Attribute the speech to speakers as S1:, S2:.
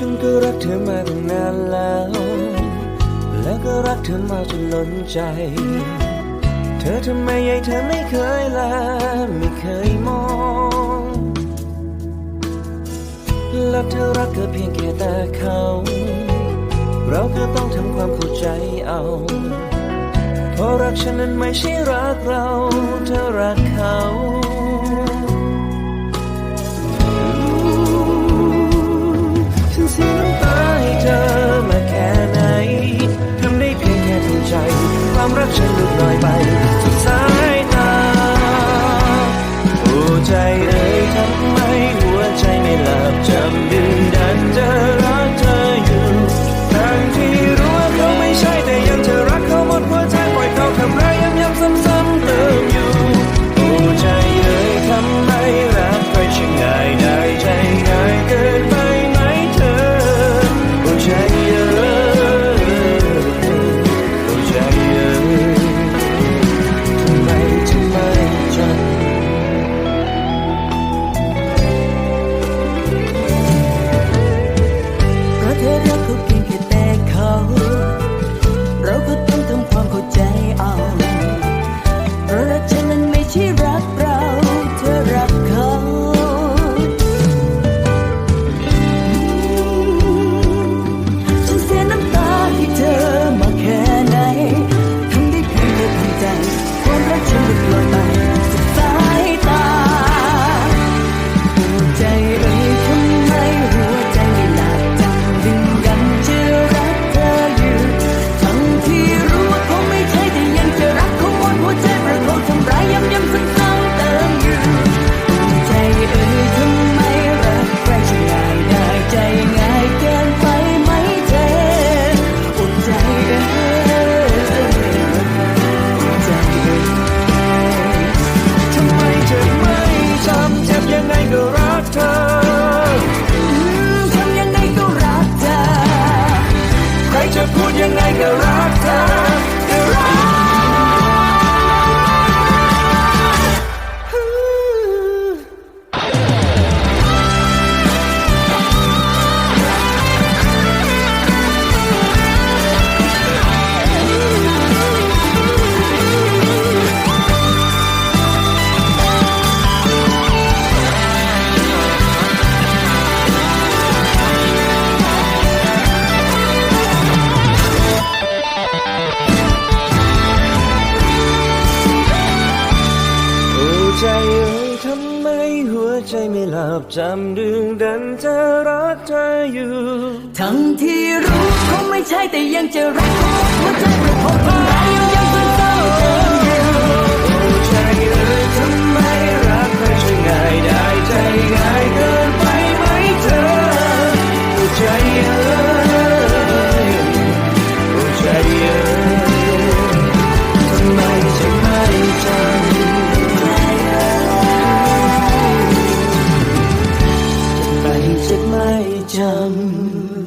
S1: ฉันก็รักเธอมาตั้งนานแล้ว และก็รักเธอมาจนล้นใจ เธอทำไมยัยเธอไม่เคยลาไม่เคยมอง และเธอรักก็เพียงแค่ตาเขา เราก็ต้องทำความเข้าใจเอา เพราะรักฉันนั้นไม่ใช่รักเรา Angela. ใจเอ่ยทำไมหัวใจไม่หลับจำดึงดันจะรักเธออยู่ ทั้งที่รู้เขาไม่ใช่แต่ยังจะรักเขาหัวใจมัน
S2: คงทำลายอ i jump.